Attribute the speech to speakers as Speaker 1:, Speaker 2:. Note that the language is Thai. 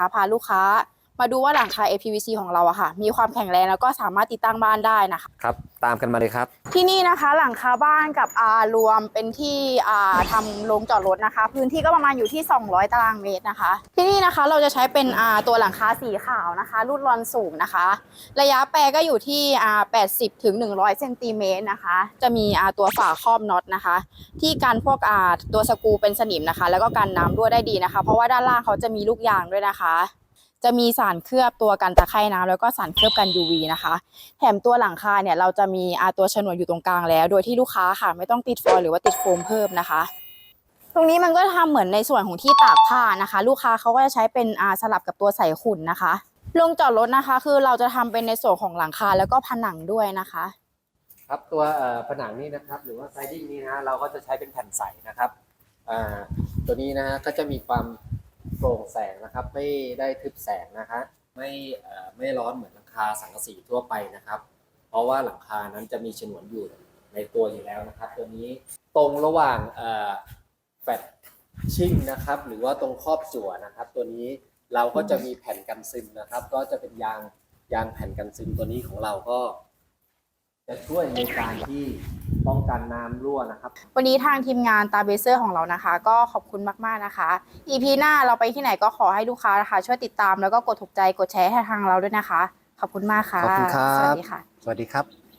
Speaker 1: คะพาลูกค้า มาดูว่าหลังคา APVC ของเราอะค่ะ มีความแข็งแรงแล้วก็สามารถติดตั้งบ้านได้นะคะ
Speaker 2: ครับ ตามกันมาเลยครับ
Speaker 1: ที่นี่นะคะหลังคาบ้านกับอารวมเป็นที่อ่าทำโรงจอดรถนะคะ พื้นที่ก็ประมาณอยู่ที่ 200 ตารางเมตรนะคะ ที่นี่นะคะเราจะใช้เป็นอ่าตัวหลังคาสีขาวนะคะ รุ่นรอนสูงนะคะ ระยะแปรก็อยู่ที่อ่า80ถึง100เซนติเมตรนะคะ จะมีอ่าตัวฝาครอบน็อตนะคะ ที่กันพวกอ่าตัวสกรูเป็นสนิมนะคะ แล้วก็กันน้ำรั่วได้ดีนะคะ เพราะว่าด้านล่างเขาจะมีลูกยางด้วยนะคะ จะมีสารเคลือบตัวกันตะไคร่น้ำแล้วก็สารเคลือบกัน UV นะคะ แถมตัวหลังคาเนี่ยเราจะมีอาตัวฉนวนอยู่ตรงกลางแล้ว โดยที่ลูกค้าค่ะไม่ต้องติดฟอยล์หรือว่าติดโฟมเพิ่มนะคะ ตรงนี้มันก็ทำเหมือนในส่วนของที่ตากผ้านะคะ ลูกค้าเขาก็จะใช้เป็นอาสลับกับตัวใส่ขุ่นนะคะลงจอดรถนะคะคือเราจะทำเป็นในส่วนของหลังคาแล้วก็ผนังด้วยนะคะ
Speaker 2: ครับตัวผนังนี่นะครับหรือว่าไซดิ้งนี่นะเราก็จะใช้เป็นแผ่นใสนะครับตัวนี้นะฮะก็จะมีความ โปร่งแสงนะครับ ไม่ได้ทึบแสงนะคะ ไม่ไม่ร้อนเหมือนหลังคาสังกะสีทั่วไปนะครับ เพราะว่าหลังคานั้นจะมีฉนวนอยู่ในตัวอยู่แล้วนะครับ ตัวนี้ตรงระหว่างเอ่อแฟลตชิ่งนะครับ หรือว่าตรงครอบจั่วนะครับ ตัวนี้เราก็จะมีแผ่นกันซึมนะครับ ก็จะเป็นยางยางแผ่นกันซึมตัวนี้ของเราก็ จะช่วยในการที่ ป้องกันน้ำรั่วนะครับ
Speaker 1: วันนี้ทางทีมงานตาเบเซอร์ของเรานะคะ ก็ขอบคุณมากๆนะคะ EP หน้าเราไปที่ไหนก็ขอให้ลูกค้านะคะ ช่วยติดตามแล้วก็กดถูกใจกดแชร์ให้ทางเราด้วยนะคะ ขอบคุณมากค่ะ
Speaker 2: ขอบคุณครับ
Speaker 1: สวัสดีค่ะ
Speaker 2: สวัสดีครับ